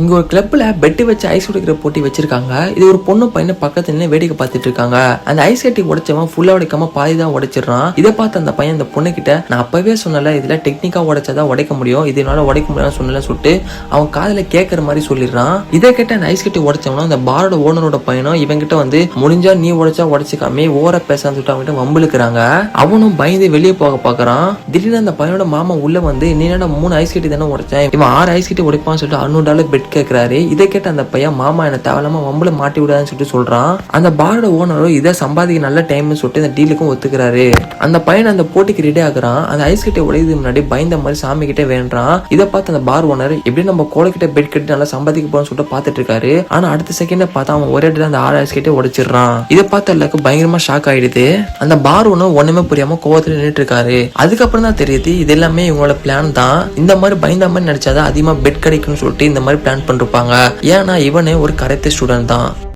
இங்கே ஒரு கிளப்பில் பெட்டு வச்சு ஐஸ் உடைக்கிற போட்டி வச்சிருக்காங்க. இது ஒரு பொண்ணு பையனை பக்கத்துல நின்று வேடிக்கை பார்த்துட்டு இருக்காங்க. அந்த ஐஸ் கட்டி உடைச்சவன் ஃபுல்லா உடைக்காம பாதி தான் உடைச்சிடுறான். இதை பார்த்து அந்த பையன் அந்த பொண்ணு கிட்ட நான் அப்பவே சொன்னல இதுல டெக்னிக்கா உடைச்சாதான் உடைக்க முடியும். இதனால உடைக்க முடியாதுன்னு சொன்னல சொல்லிட்டு அவன் காதில் கேட்கற மாதிரி சொல்லிடுறான். இதை கேட்ட அந்த ஐஸ் கட்டி உடைச்சவனும் அந்த பாரோட ஓனரோட பையனும் இவங்கிட்ட வந்து முடிஞ்சா நீ உடைச்சா உடைச்சிக்காமே ஓர பேசான்னு சொல்லிட்டு அவன்கிட்ட வம்பிழுக்கிறாங்க. அவனும் பயந்து வெளியே போக பாக்குறான். திடீர்னு அந்த பையனோட மாமா உள்ள வந்து நீ மூணு ஐஸ் கட்டி தானே உடைச்சேன் இவன் ஆறு ஐஸ் கட்டி உடைப்பான்னு சொல்லிட்டு அறுநூறு டாலர் பெட் கேட்குறாரு இதை கேட்ட அந்த பையன் மாமா என்ன தேவையில்லாம வம்புல மாட்டி விடாதுன்னு சொல்லிட்டு சொல்றான். அந்த பாரோட ஓனரும் இதை சம்பாதிக்க நல்ல டைம்னு சொல்லிட்டு இந்த டீலுக்கும் ஒத்துக்கிறாரு. அந்த பையன் அந்த போட்டிக்கு ரெடி ஆகுறான். அந்த ஐஸ் கட்டி உடையதுக்கு முன்னாடி பயந்த மாதிரி சாமி கிட்டே வேண்டான் இதை பார்த்து அந்த பார் ஓனர் எப்படி நம்ம கோலக்கிட்ட பெட் கட்டி நல்லா சம்பாதிக்க போறோம்னு சொல்லிட்டு பார்த்துட்டு இருக்காரு. ஆனா அடுத்த செகண்ட் பார்த்தா அவன் ஒரே இடத்துல அந்த ஆறு ஐஸ் கிட்டே உடைச்சிடுறான். இதை பார்த்து எல்லாருக்கும் பயங்கரமா ஷாக் ஆயிடுது. அந்த பார் ஓனர் ஒண்ணுமே புரியாம கோவத்துல நின்றுட்டு இருக்காரு. அதுக்கப்புறம் தான் தெரியுது இது எல்லாமே இவங்களோட பிளான் தான். இந்த மாதிரி பயந்த மாதிரி நினைச்சாதான் அதிகமா பெட் கிடைக்கும்னு சொல்லிட்டு இந்த மாதிரி பிளான் பண்ணிருப்பாங்க. ஏன்னா இவனே ஒரு கரெக்ட் ஸ்டூடெண்ட் தான்.